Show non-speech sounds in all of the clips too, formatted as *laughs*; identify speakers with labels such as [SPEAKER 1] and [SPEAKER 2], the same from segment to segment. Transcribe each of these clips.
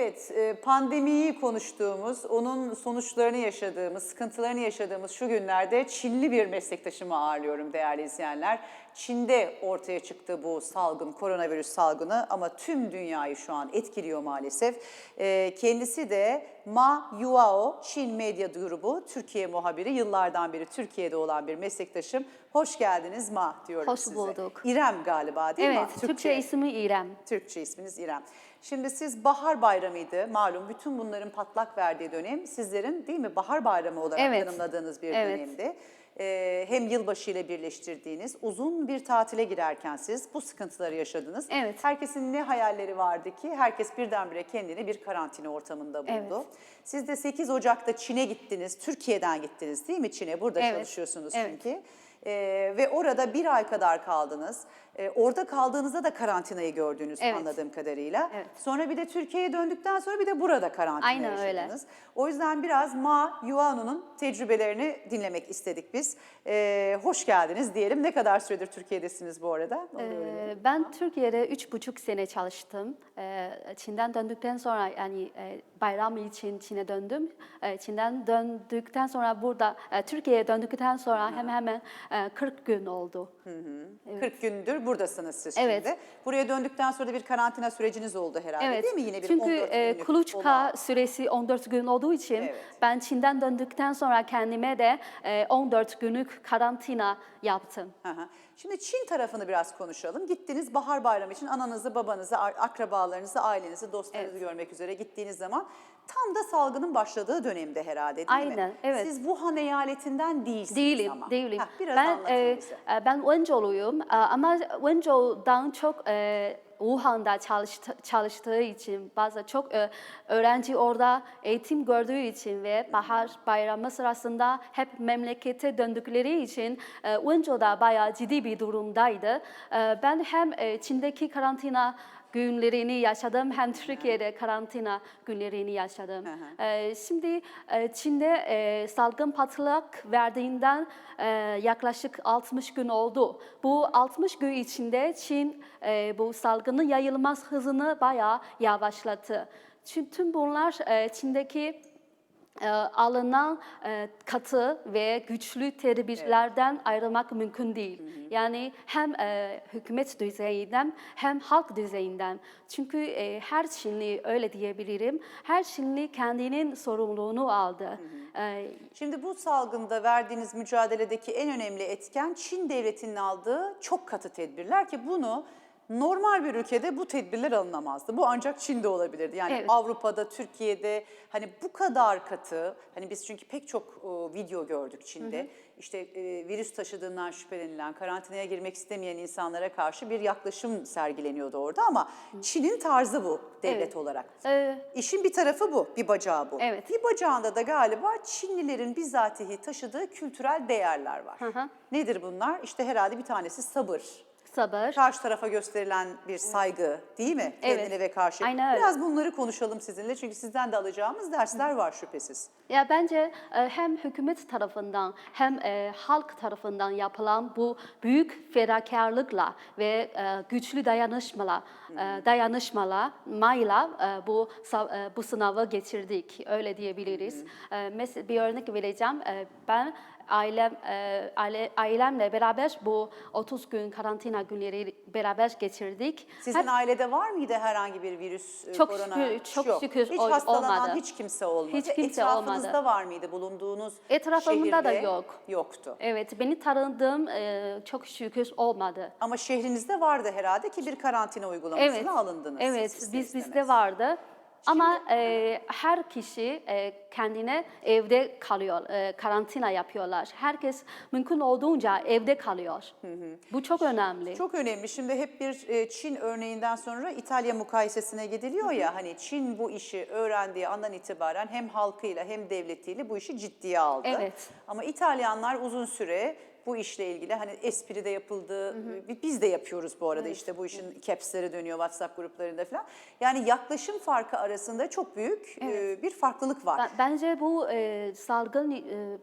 [SPEAKER 1] Evet, e, pandemiyi konuştuğumuz, onun sonuçlarını yaşadığımız, sıkıntılarını yaşadığımız şu günlerde Çinli bir meslektaşımı ağırlıyorum değerli izleyenler. Çin'de ortaya çıktı bu salgın, koronavirüs salgını ama tüm dünyayı şu an etkiliyor maalesef. E, Kendisi de Ma Yuao, Çin Medya Grubu, Türkiye muhabiri, yıllardan beri Türkiye'de olan bir meslektaşım. Hoş geldiniz Ma diyorum
[SPEAKER 2] Hoş
[SPEAKER 1] size.
[SPEAKER 2] bulduk.
[SPEAKER 1] İrem galiba değil mi?
[SPEAKER 2] Evet, Türkçe ismi İrem.
[SPEAKER 1] Türkçe isminiz İrem. Şimdi siz bahar bayramıydı malum bütün bunların patlak verdiği dönem sizlerin değil mi bahar bayramı olarak
[SPEAKER 2] Evet.
[SPEAKER 1] tanımladığınız bir
[SPEAKER 2] Evet.
[SPEAKER 1] dönemdi. Hem yılbaşı ile birleştirdiğiniz uzun bir tatile girerken siz bu sıkıntıları yaşadınız.
[SPEAKER 2] Evet.
[SPEAKER 1] Herkesin ne hayalleri vardı ki herkes birdenbire kendini bir karantina ortamında buldu.
[SPEAKER 2] Evet.
[SPEAKER 1] Siz de 8 Ocak'ta Çin'e gittiniz, Türkiye'den gittiniz değil mi Çin'e? Burada
[SPEAKER 2] Evet.
[SPEAKER 1] çalışıyorsunuz
[SPEAKER 2] Evet.
[SPEAKER 1] çünkü. Ee, ve orada bir ay kadar kaldınız. Ee, orada kaldığınızda da karantinayı gördünüz
[SPEAKER 2] Evet.
[SPEAKER 1] anladığım kadarıyla.
[SPEAKER 2] Evet.
[SPEAKER 1] Sonra bir de Türkiye'ye döndükten sonra bir de burada karantina
[SPEAKER 2] Aynen öyle.
[SPEAKER 1] yaşadınız. O yüzden biraz Ma Yuanu'nun tecrübelerini dinlemek istedik biz. Ee, hoş geldiniz diyelim. Ne kadar süredir Türkiye'desiniz bu arada? Onu.
[SPEAKER 2] Ee, ben Türkiye'de üç buçuk sene çalıştım. Ee, Çin'den döndükten sonra yani e, bayram için Çin'e döndüm. Çin'den döndükten sonra burada e, Türkiye'ye döndükten sonra hemen hemen e, 40 gün oldu.
[SPEAKER 1] 40 gündür buradasınız siz
[SPEAKER 2] Evet.
[SPEAKER 1] şimdi. Buraya döndükten sonra da bir karantina süreciniz oldu herhalde
[SPEAKER 2] Evet.
[SPEAKER 1] değil mi? Yine bir
[SPEAKER 2] Çünkü
[SPEAKER 1] 14
[SPEAKER 2] e, kuluçka
[SPEAKER 1] olağan.
[SPEAKER 2] süresi 14 gün olduğu için
[SPEAKER 1] Evet.
[SPEAKER 2] ben Çin'den döndükten sonra kendime de e, 14 günlük karantina yaptım.
[SPEAKER 1] Hı hı. Şimdi Çin tarafını biraz konuşalım. Gittiniz bahar bayramı için ananızı, babanızı, ar- akrabalarınızı, ailenizi, dostlarınızı görmek üzere gittiğiniz zaman tam da salgının başladığı dönemde herhalde değil mi?
[SPEAKER 2] Aynen, evet.
[SPEAKER 1] Siz Wuhan eyaletinden değilsiniz
[SPEAKER 2] Değilim,
[SPEAKER 1] ama.
[SPEAKER 2] değilim.
[SPEAKER 1] Heh, biraz
[SPEAKER 2] ben
[SPEAKER 1] anlatın
[SPEAKER 2] e,
[SPEAKER 1] bize.
[SPEAKER 2] e, ben Wenzhouluyum E, ama Wenzhou'dan çok e, Wuhan'da çalıştı, çalıştığı için bazı çok e, öğrenci orada eğitim gördüğü için ve bahar bayramı sırasında hep memlekete döndükleri için e, Wenzhou'da bayağı ciddi bir durumdaydı. E, ben hem e, Çin'deki karantina günlerini yaşadım hem Türkiye'de karantina günlerini yaşadım. Ee, şimdi e, Çin'de e, salgın patlak verdiğinden e, yaklaşık 60 gün oldu. Bu 60 gün içinde Çin e, bu salgının yayılmaz hızını bayağı yavaşlattı. Çünkü tüm bunlar e, Çin'deki alınan e, katı ve güçlü tedbirlerden ayrılmak mümkün değil. Yani hem e, hükümet düzeyinden hem halk düzeyinden. Çünkü e, her Çinli öyle diyebilirim. Her Çinli kendinin sorumluluğunu aldı. E,
[SPEAKER 1] Şimdi bu salgında verdiğiniz mücadeledeki en önemli etken Çin devletinin aldığı çok katı tedbirler ki bunu normal bir ülkede bu tedbirler alınamazdı. Bu ancak Çin'de olabilirdi. Yani
[SPEAKER 2] Evet.
[SPEAKER 1] Avrupa'da, Türkiye'de hani bu kadar katı, hani biz çünkü pek çok e, video gördük Çin'de. İşte e, virüs taşıdığından şüphelenilen, karantinaya girmek istemeyen insanlara karşı bir yaklaşım sergileniyordu orada ama Çin'in tarzı bu devlet
[SPEAKER 2] Evet.
[SPEAKER 1] olarak.
[SPEAKER 2] e,
[SPEAKER 1] İşin bir tarafı bu, bir bacağı bu.
[SPEAKER 2] Evet.
[SPEAKER 1] Bir bacağında da galiba Çinlilerin bizatihi taşıdığı kültürel değerler var.
[SPEAKER 2] hı.
[SPEAKER 1] Nedir bunlar? İşte herhalde bir tanesi sabır.
[SPEAKER 2] Sabır.
[SPEAKER 1] Karşı tarafa gösterilen bir saygı değil mi?
[SPEAKER 2] Evet.
[SPEAKER 1] Kendine ve karşı.
[SPEAKER 2] Aynen öyle.
[SPEAKER 1] Biraz bunları konuşalım sizinle çünkü sizden de alacağımız dersler var şüphesiz.
[SPEAKER 2] Ya bence e, hem hükümet tarafından hem e, halk tarafından yapılan bu büyük fedakarlıkla ve e, güçlü dayanışmalar, e, dayanışmalarla e, bu bu sınavı geçirdik. Öyle diyebiliriz. Mesela bir örnek vereceğim. Ben ailem e, aile, ailemle beraber bu 30 gün karantina günleri beraber geçirdik.
[SPEAKER 1] Sizin ailede var mıydı herhangi bir virüs, e,
[SPEAKER 2] Çok
[SPEAKER 1] korona?
[SPEAKER 2] şükür- çok
[SPEAKER 1] Yok.
[SPEAKER 2] şükür
[SPEAKER 1] Hiç hastalanan
[SPEAKER 2] olmadı.
[SPEAKER 1] hiç kimse olmadı.
[SPEAKER 2] Hiç kimse
[SPEAKER 1] Etrafınızda
[SPEAKER 2] olmadı.
[SPEAKER 1] var mıydı bulunduğunuz
[SPEAKER 2] Etrafımda da yok.
[SPEAKER 1] Yoktu.
[SPEAKER 2] Evet, beni tanıdığım e, çok şükür olmadı.
[SPEAKER 1] Ama şehrinizde vardı herhalde ki bir karantina uygulamasına
[SPEAKER 2] Evet,
[SPEAKER 1] alındınız.
[SPEAKER 2] evet
[SPEAKER 1] siz
[SPEAKER 2] biz bizde vardı. Ama e, her kişi e, kendine evde kalıyor, e, karantina yapıyorlar. Herkes mümkün olduğunca evde kalıyor. Bu çok önemli.
[SPEAKER 1] Çok önemli. Şimdi hep bir e, Çin örneğinden sonra İtalya mukayesesine gidiliyor ya hani Çin bu işi öğrendiği andan itibaren hem halkıyla hem devletiyle bu işi ciddiye aldı.
[SPEAKER 2] Evet.
[SPEAKER 1] Ama İtalyanlar uzun süre bu işle ilgili hani espri de yapıldı. bi- Biz de yapıyoruz bu arada işte bu işin capsleri dönüyor WhatsApp gruplarında falan. Yani yaklaşım farkı arasında çok büyük e, bir farklılık var.
[SPEAKER 2] Ben- Bence bu e, salgın e,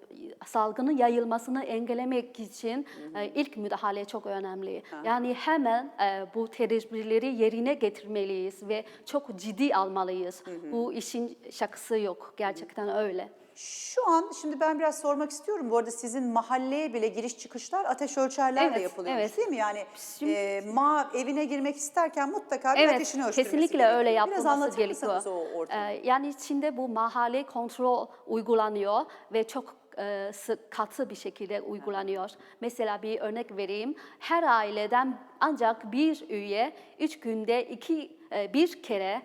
[SPEAKER 2] salgının yayılmasını engellemek için e, ilk müdahale çok önemli. Yani hemen e, bu tedbirleri yerine getirmeliyiz ve çok ciddi almalıyız. Bu işin şakası yok. Gerçekten öyle.
[SPEAKER 1] Şu an şimdi ben biraz sormak istiyorum. Bu arada sizin mahalleye bile giriş çıkışlar ateş ölçerlerle
[SPEAKER 2] Evet,
[SPEAKER 1] yapılıyormuş
[SPEAKER 2] evet.
[SPEAKER 1] değil mi? Yani
[SPEAKER 2] Şimdi-
[SPEAKER 1] e, ma evine girmek isterken mutlaka bir
[SPEAKER 2] Evet,
[SPEAKER 1] ateşini ölçtürmesi
[SPEAKER 2] kesinlikle
[SPEAKER 1] gerekiyor.
[SPEAKER 2] öyle
[SPEAKER 1] Biraz
[SPEAKER 2] yapılması
[SPEAKER 1] anlatır
[SPEAKER 2] gerekiyor.
[SPEAKER 1] mısınız o ortamı?
[SPEAKER 2] Ee, yani Çin'de bu mahalle kontrol uygulanıyor ve çok e, sık katı bir şekilde uygulanıyor. Mesela bir örnek vereyim. Her aileden ancak bir üye üç günde iki e, bir kere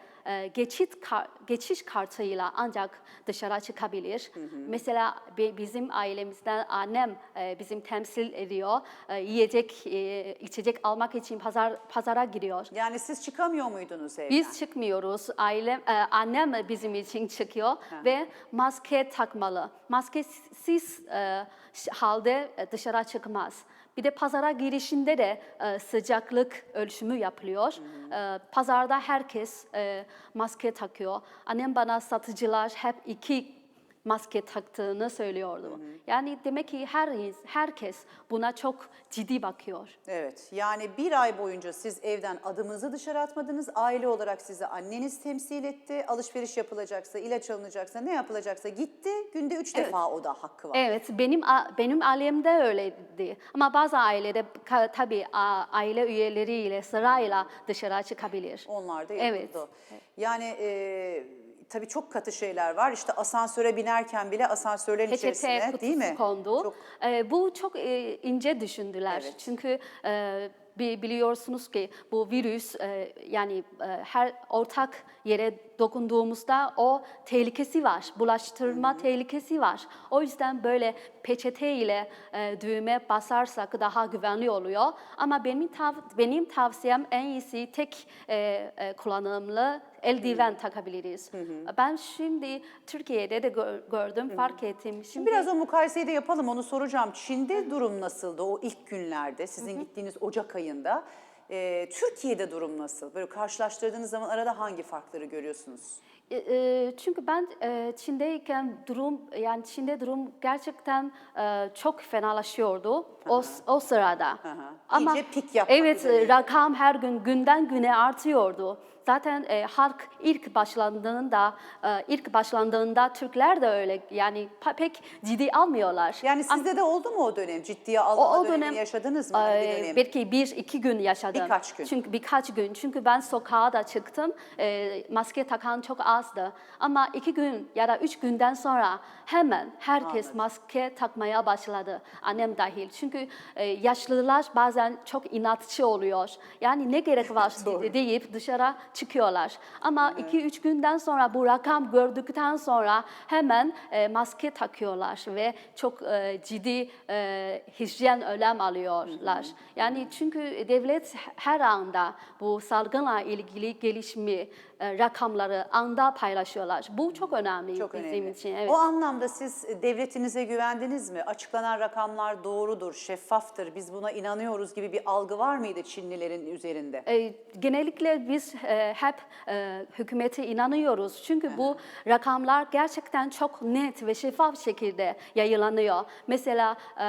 [SPEAKER 2] geçit kar- geçiş kartıyla ancak dışarı çıkabilir. Mesela bi- bizim ailemizden annem e, bizim temsil ediyor. E, yiyecek, e, içecek almak için pazar pazara giriyor.
[SPEAKER 1] Yani siz çıkamıyor muydunuz evden?
[SPEAKER 2] Biz çıkmıyoruz. Ailem, e, annem bizim için çıkıyor ve maske takmalı. Maskesiz e, halde e, dışarı çıkmaz. Bir de pazara girişinde de e, sıcaklık ölçümü yapılıyor. E, pazarda herkes e, maske takıyor. Annem bana satıcılar hep iki maske taktığını söylüyordu. Yani demek ki her herkes buna çok ciddi bakıyor.
[SPEAKER 1] Evet. Yani bir ay boyunca siz evden adımınızı dışarı atmadınız. Aile olarak sizi anneniz temsil etti. Alışveriş yapılacaksa, ilaç alınacaksa, ne yapılacaksa gitti. Günde üç defa o da hakkı var.
[SPEAKER 2] Evet, benim benim ailemde öyleydi. Ama bazı ailede tabii aile üyeleriyle sırayla dışarı çıkabilir.
[SPEAKER 1] Onlar da
[SPEAKER 2] Evet.
[SPEAKER 1] yapıldı. Yani e, tabii çok katı şeyler var. İşte asansöre binerken bile asansörlerin
[SPEAKER 2] Peçete
[SPEAKER 1] içerisine değil mi?
[SPEAKER 2] kondu.
[SPEAKER 1] Çok
[SPEAKER 2] Ee, bu çok e, ince düşündüler.
[SPEAKER 1] Evet.
[SPEAKER 2] Çünkü e, bi- biliyorsunuz ki bu virüs e, yani e, her ortak yere dokunduğumuzda o tehlikesi var. Bulaştırma tehlikesi var. O yüzden böyle peçete ile e, düğme basarsak daha güvenli oluyor. Ama benim tav- benim tavsiyem en iyisi tek e, e, kullanımlı eldiven takabiliriz. Ben şimdi Türkiye'de de gör- gördüm, fark ettim. Şimdi
[SPEAKER 1] Biraz o mukayeseyi de yapalım onu soracağım. Çin'de durum nasıldı o ilk günlerde sizin gittiğiniz Ocak ayında? Ee, Türkiye'de durum nasıl? Böyle karşılaştırdığınız zaman arada hangi farkları görüyorsunuz?
[SPEAKER 2] E, e, Çünkü ben e, Çin'deyken durum yani Çin'de durum gerçekten e, çok fenalaşıyordu o o sırada.
[SPEAKER 1] Aha. İyice pik yapmak
[SPEAKER 2] Evet,
[SPEAKER 1] üzereydi.
[SPEAKER 2] rakam her gün günden güne artıyordu. Zaten e, halk ilk başlandığında e, ilk başlandığında Türkler de öyle yani pek ciddi almıyorlar.
[SPEAKER 1] Yani sizde de oldu mu o dönem? Ciddiye alma dönemini yaşadınız mı? Öyle bir
[SPEAKER 2] e,
[SPEAKER 1] dönem?
[SPEAKER 2] belki bir iki gün yaşadım.
[SPEAKER 1] Birkaç gün.
[SPEAKER 2] Çünkü birkaç gün. Çünkü ben sokağa da çıktım. E, maske takan çok azdı. Ama iki gün ya da üç günden sonra hemen herkes
[SPEAKER 1] Anladım.
[SPEAKER 2] maske takmaya başladı. Annem dahil. Çünkü e, yaşlılar bazen çok inatçı oluyor. Yani ne gerek var *laughs* deyip dışarı çıkıyorlar. Ama iki üç günden sonra bu rakam gördükten sonra hemen e, maske takıyorlar ve çok e, ciddi e, hijyen önlem alıyorlar. Yani çünkü devlet her anda bu salgınla ilgili gelişimi, rakamları anda paylaşıyorlar. Bu çok önemli
[SPEAKER 1] Çok
[SPEAKER 2] bizim
[SPEAKER 1] önemli.
[SPEAKER 2] için. Evet.
[SPEAKER 1] O anlamda siz devletinize güvendiniz mi? Açıklanan rakamlar doğrudur, şeffaftır, biz buna inanıyoruz gibi bir algı var mıydı Çinlilerin üzerinde?
[SPEAKER 2] E, genellikle biz e, hep e, hükümete inanıyoruz. Çünkü bu rakamlar gerçekten çok net ve şeffaf şekilde yayınlanıyor. Mesela e,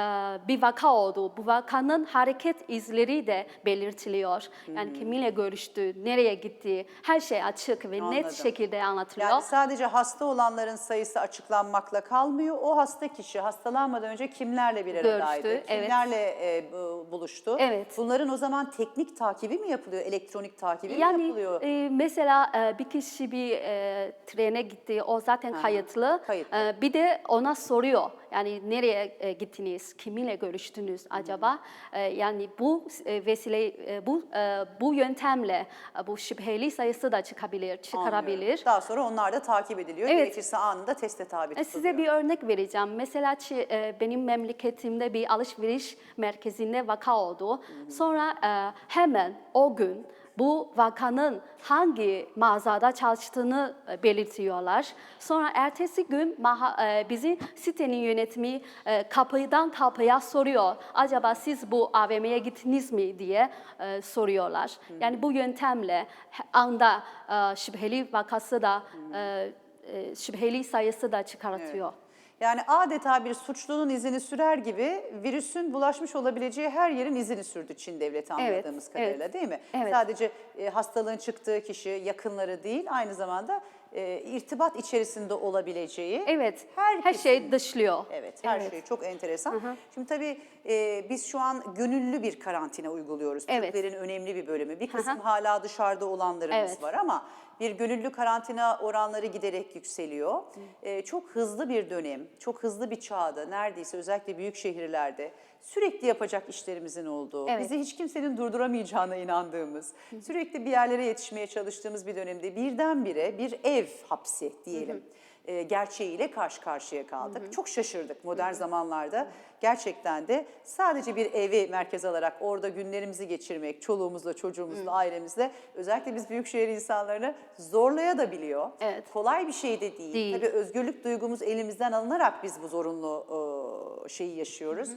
[SPEAKER 2] bir vaka oldu. Bu vakanın hareket izleri de belirtiliyor. Yani kiminle görüştü, nereye gitti, her şey açık ve
[SPEAKER 1] Anladım.
[SPEAKER 2] net şekilde anlatılıyor.
[SPEAKER 1] Yani sadece hasta olanların sayısı açıklanmakla kalmıyor. O hasta kişi hastalanmadan önce kimlerle bir aradaydı?
[SPEAKER 2] Görüştü, evet.
[SPEAKER 1] Kimlerle e, bu- buluştu?
[SPEAKER 2] Evet.
[SPEAKER 1] Bunların o zaman teknik takibi mi yapılıyor? Elektronik takibi mi
[SPEAKER 2] Yani
[SPEAKER 1] yapılıyor?
[SPEAKER 2] e, mesela e, bir kişi bir e, trene gitti, o zaten kayıtlı.
[SPEAKER 1] kayıtlı.
[SPEAKER 2] E, bir de ona soruyor, yani nereye e, gittiniz, kiminle görüştünüz acaba? E, yani bu e, vesile, bu bu yöntemle bu şüpheli sayısı da çıkabilir, çıkarabilir.
[SPEAKER 1] Anlıyorum. Daha sonra onlar da takip ediliyor.
[SPEAKER 2] Evet.
[SPEAKER 1] Gerekirse anında teste tabi tutuluyor.
[SPEAKER 2] Size bir örnek vereceğim. Mesela benim memleketimde bir alışveriş merkezinde vaka oldu. Sonra hemen o gün bu vakanın hangi mağazada çalıştığını e, belirtiyorlar. Sonra ertesi gün e, bizim sitenin yönetimi e, kapıdan kapıya soruyor. Acaba siz bu AVM'ye gittiniz mi diye soruyorlar. Yani bu yöntemle anda şüpheli vakası da şüpheli sayısı da çıkartıyor.
[SPEAKER 1] Yani adeta bir suçlunun izini sürer gibi virüsün bulaşmış olabileceği her yerin izini sürdü Çin devleti
[SPEAKER 2] Evet,
[SPEAKER 1] anladığımız kadarıyla
[SPEAKER 2] evet.
[SPEAKER 1] değil mi?
[SPEAKER 2] Evet.
[SPEAKER 1] Sadece e, hastalığın çıktığı kişi, yakınları değil aynı zamanda e, irtibat içerisinde olabileceği
[SPEAKER 2] Evet,
[SPEAKER 1] herkesin-
[SPEAKER 2] her şey dışlıyor.
[SPEAKER 1] Evet, her şey çok enteresan. Şimdi tabii e, biz şu an gönüllü bir karantina uyguluyoruz.
[SPEAKER 2] Evet.
[SPEAKER 1] Türklerin önemli bir bölümü. Bir kısım hala dışarıda olanlarımız
[SPEAKER 2] Evet.
[SPEAKER 1] var ama bir gönüllü karantina oranları giderek yükseliyor. E, çok hızlı bir dönem, çok hızlı bir çağda neredeyse özellikle büyük şehirlerde sürekli yapacak işlerimizin olduğu,
[SPEAKER 2] Evet.
[SPEAKER 1] bizi hiç kimsenin durduramayacağına inandığımız, sürekli bir yerlere yetişmeye çalıştığımız bir dönemde birdenbire bir ev hapsi diyelim e, gerçeğiyle karşı karşıya kaldık. Çok şaşırdık modern zamanlarda. Gerçekten de sadece bir evi merkez alarak orada günlerimizi geçirmek, çoluğumuzla, çocuğumuzla, ailemizle özellikle biz büyükşehir insanlarını zorlayabiliyor.
[SPEAKER 2] Evet.
[SPEAKER 1] Kolay bir şey de değil.
[SPEAKER 2] Değil.
[SPEAKER 1] Tabii özgürlük duygumuz elimizden alınarak biz bu zorunlu e, şeyi yaşıyoruz.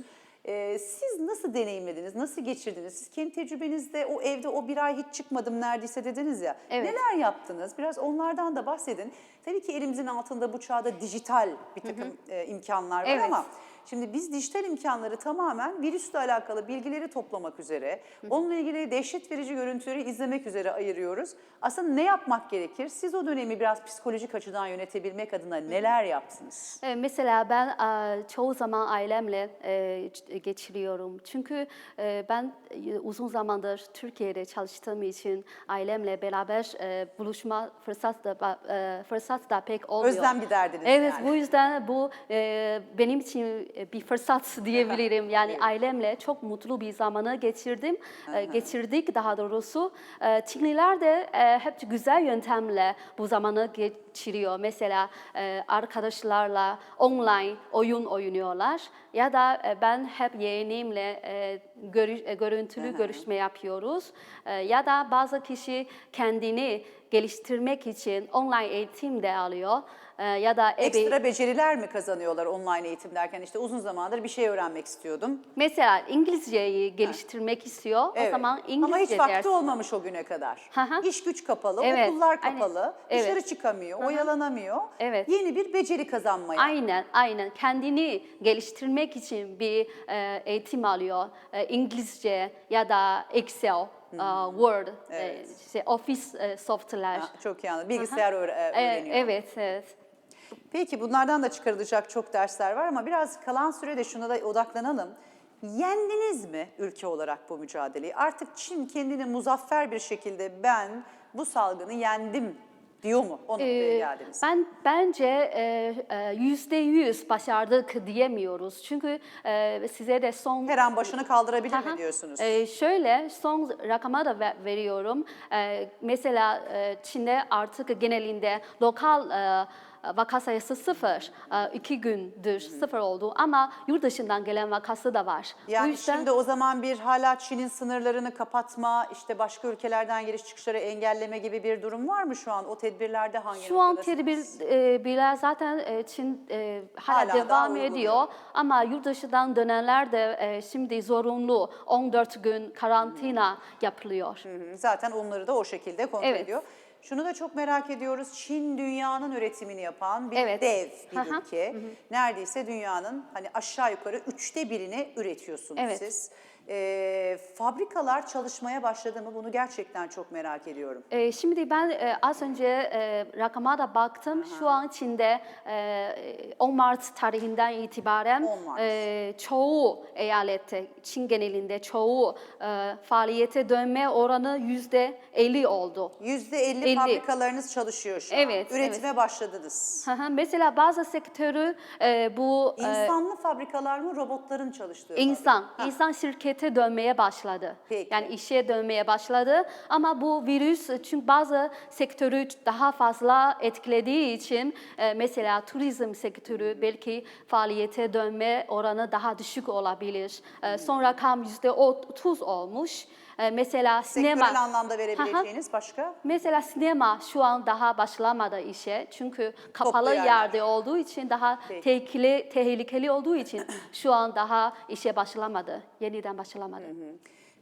[SPEAKER 1] E, siz nasıl deneyimlediniz, nasıl geçirdiniz? Siz kendi tecrübenizde o evde o bir ay hiç çıkmadım neredeyse dediniz ya.
[SPEAKER 2] Evet.
[SPEAKER 1] Neler yaptınız? Biraz onlardan da bahsedin. Tabii ki elimizin altında bu çağda dijital bir takım e, imkanlar var
[SPEAKER 2] Evet.
[SPEAKER 1] ama şimdi biz dijital imkanları tamamen virüsle alakalı bilgileri toplamak üzere, onunla ilgili dehşet verici görüntüleri izlemek üzere ayırıyoruz. Aslında ne yapmak gerekir? Siz o dönemi biraz psikolojik açıdan yönetebilmek adına neler yaptınız?
[SPEAKER 2] E, Mesela ben e, çoğu zaman ailemle e, ç- geçiriyorum. Çünkü e, ben e, uzun zamandır Türkiye'de çalıştığım için ailemle beraber e, buluşma fırsat da e, fırsat da pek olmuyor.
[SPEAKER 1] Özlem giderdiniz
[SPEAKER 2] Evet,
[SPEAKER 1] yani.
[SPEAKER 2] bu yüzden bu e, benim için e, bir fırsat diyebilirim. Yani ailemle çok mutlu bir zamanı geçirdim, e, geçirdik daha doğrusu. E, Çinliler de e, hep güzel yöntemle bu zamanı geçiriyor. Mesela e, arkadaşlarla online oyun oynuyorlar ya da e, ben hep yeğenimle e, görü- e, görüntülü görüşme yapıyoruz. E, ya da bazı kişi kendini geliştirmek için online eğitim de alıyor. E, ya da ebe-
[SPEAKER 1] Ekstra beceriler mi kazanıyorlar online eğitim derken? işte uzun zamandır bir şey öğrenmek istiyordum.
[SPEAKER 2] Mesela İngilizceyi geliştirmek istiyor. O zaman İngilizce
[SPEAKER 1] Ama hiç vakti
[SPEAKER 2] dersi-
[SPEAKER 1] olmamış o güne kadar.
[SPEAKER 2] Hı.
[SPEAKER 1] İş güç kapalı,
[SPEAKER 2] Evet,
[SPEAKER 1] okullar
[SPEAKER 2] aynen.
[SPEAKER 1] kapalı,
[SPEAKER 2] Evet.
[SPEAKER 1] dışarı çıkamıyor, oyalanamıyor.
[SPEAKER 2] Evet.
[SPEAKER 1] Yeni bir beceri kazanmaya.
[SPEAKER 2] Aynen, aynen. Kendini geliştirmek için bir e, eğitim alıyor. E, İngilizce ya da Excel, e, Word, e,
[SPEAKER 1] Evet.
[SPEAKER 2] işte Office software.
[SPEAKER 1] Ha, Çok iyi anladım. Bilgisayar E, öğreniyor.
[SPEAKER 2] evet, evet.
[SPEAKER 1] Peki bunlardan da çıkarılacak çok dersler var ama biraz kalan sürede şuna da odaklanalım. Yendiniz mi ülke olarak bu mücadeleyi? Artık Çin kendini muzaffer bir şekilde ben bu salgını yendim diyor mu? O noktaya
[SPEAKER 2] Ee,
[SPEAKER 1] geldiniz.
[SPEAKER 2] Ben bence e, e, yüzde yüz başardık diyemiyoruz. Çünkü e, size de son
[SPEAKER 1] Her an başını kaldırabilir mi
[SPEAKER 2] Aha.
[SPEAKER 1] diyorsunuz?
[SPEAKER 2] Ee, şöyle son rakama da ver- veriyorum. Ee, mesela e, Çin'de artık genelinde lokal e, vaka sayısı sıfır. E, iki gündür sıfır oldu ama yurt dışından gelen vakası da var. Bu
[SPEAKER 1] Yani
[SPEAKER 2] yüzden-
[SPEAKER 1] şimdi o zaman bir hala Çin'in sınırlarını kapatma, işte başka ülkelerden giriş çıkışları engelleme gibi bir durum var mı şu an? O tedbirlerde hangi
[SPEAKER 2] Şu an
[SPEAKER 1] noktadasınız?
[SPEAKER 2] tedbirler zaten e, Çin e, hala,
[SPEAKER 1] Hala
[SPEAKER 2] devam
[SPEAKER 1] uyguluyor.
[SPEAKER 2] ediyor ama yurt dışından dönenler de e, şimdi zorunlu 14 gün karantina yapılıyor.
[SPEAKER 1] Hı hı, Zaten onları da o şekilde kontrol
[SPEAKER 2] Evet.
[SPEAKER 1] ediyor. Şunu da çok merak ediyoruz. Çin dünyanın üretimini yapan bir
[SPEAKER 2] Evet.
[SPEAKER 1] dev bir
[SPEAKER 2] Aha.
[SPEAKER 1] ülke. Neredeyse dünyanın hani aşağı yukarı üçte birini üretiyorsunuz
[SPEAKER 2] Evet.
[SPEAKER 1] siz. Ee, fabrikalar çalışmaya başladı mı? Bunu gerçekten çok merak ediyorum.
[SPEAKER 2] E, şimdi ben e, az önce e, rakama da baktım. Şu an Çin'de e, 10 Mart tarihinden itibaren
[SPEAKER 1] 10 Mart.
[SPEAKER 2] e, çoğu eyalette, Çin genelinde çoğu e, faaliyete dönme oranı yüzde 50 oldu.
[SPEAKER 1] Yüzde 50
[SPEAKER 2] 50.
[SPEAKER 1] fabrikalarınız çalışıyor şu an.
[SPEAKER 2] Evet,
[SPEAKER 1] Üretime başladınız.
[SPEAKER 2] Hı hı. Mesela bazı sektörü e, bu e,
[SPEAKER 1] İnsanlı fabrikalar mı, robotların çalıştığı?
[SPEAKER 2] insan,
[SPEAKER 1] fabrika?
[SPEAKER 2] İnsan şirketleri faaliyete dönmeye başladı.
[SPEAKER 1] Peki.
[SPEAKER 2] Yani işe dönmeye başladı ama bu virüs çünkü bazı sektörü daha fazla etkilediği için e, mesela turizm sektörü belki faaliyete dönme oranı daha düşük olabilir. E, son rakam yüzde 30 olmuş. E, mesela sinema
[SPEAKER 1] Sektörel anlamda
[SPEAKER 2] Hı hı.
[SPEAKER 1] verebileceğiniz başka?
[SPEAKER 2] Mesela sinema şu an daha başlamadı işe. Çünkü kapalı
[SPEAKER 1] yerler.
[SPEAKER 2] yerde olduğu için daha
[SPEAKER 1] Peki.
[SPEAKER 2] tehlikeli, tehlikeli olduğu için *clears throat* şu an daha işe başlamadı. Yeniden başlamadı.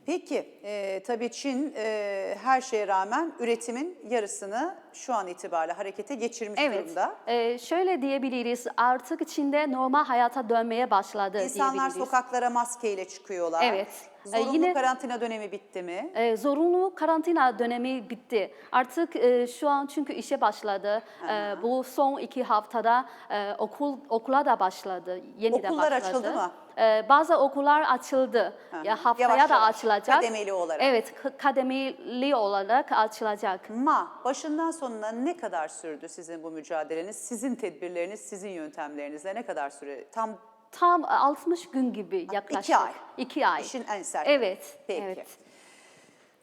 [SPEAKER 1] Peki, e, tabii Çin e, her şeye rağmen üretimin yarısını şu an itibariyle harekete geçirmiş
[SPEAKER 2] Evet.
[SPEAKER 1] durumda.
[SPEAKER 2] Ee, şöyle diyebiliriz. Artık Çin'de normal hayata dönmeye başladı
[SPEAKER 1] İnsanlar
[SPEAKER 2] diyebiliriz.
[SPEAKER 1] sokaklara maskeyle çıkıyorlar.
[SPEAKER 2] Evet. Ee,
[SPEAKER 1] Zorunlu
[SPEAKER 2] yine-
[SPEAKER 1] karantina dönemi bitti mi?
[SPEAKER 2] Ee, zorunlu karantina dönemi bitti. Artık e, şu an çünkü işe başladı. Ee, bu son iki haftada e, okul okula da başladı. Yeniden
[SPEAKER 1] Okullar
[SPEAKER 2] başladı.
[SPEAKER 1] açıldı mı?
[SPEAKER 2] Ee, bazı okullar açıldı. Ya haftaya
[SPEAKER 1] Yavaş
[SPEAKER 2] da
[SPEAKER 1] yavaş,
[SPEAKER 2] açılacak.
[SPEAKER 1] kademeli olarak.
[SPEAKER 2] Evet, k- kademeli olarak açılacak.
[SPEAKER 1] Ma başından sonuna ne kadar sürdü sizin bu mücadeleniz? Sizin tedbirleriniz, sizin yöntemlerinizle ne kadar süre? Tam
[SPEAKER 2] Tam 60 gün gibi yaklaşık.
[SPEAKER 1] ay.
[SPEAKER 2] İki ay.
[SPEAKER 1] işin en sert.
[SPEAKER 2] Evet.
[SPEAKER 1] Peki.
[SPEAKER 2] Evet.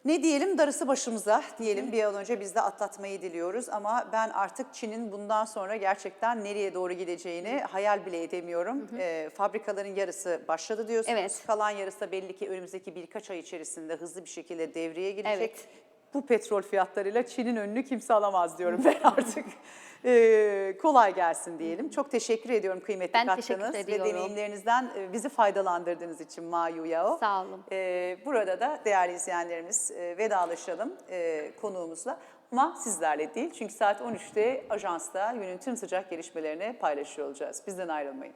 [SPEAKER 1] Ne diyelim darısı başımıza diyelim bir an önce biz de atlatmayı diliyoruz ama ben artık Çin'in bundan sonra gerçekten nereye doğru gideceğini hayal bile edemiyorum. Ee, fabrikaların yarısı başladı diyorsunuz.
[SPEAKER 2] Evet.
[SPEAKER 1] Kalan yarısı da belli ki önümüzdeki birkaç ay içerisinde hızlı bir şekilde devreye girecek.
[SPEAKER 2] Evet.
[SPEAKER 1] Bu petrol fiyatlarıyla Çin'in önünü kimse alamaz diyorum ben *laughs* artık. Ee, kolay gelsin diyelim. Çok teşekkür ediyorum kıymetli
[SPEAKER 2] Ben
[SPEAKER 1] katkınız
[SPEAKER 2] teşekkür
[SPEAKER 1] ve deneyimlerinizden e, bizi faydalandırdığınız için Ma Yu Yao.
[SPEAKER 2] Sağ olun.
[SPEAKER 1] Ee, burada da değerli izleyenlerimiz e, vedalaşalım e, konuğumuzla. Ama sizlerle değil çünkü saat 13'te ajansta günün tüm sıcak gelişmelerini paylaşıyor olacağız. Bizden ayrılmayın.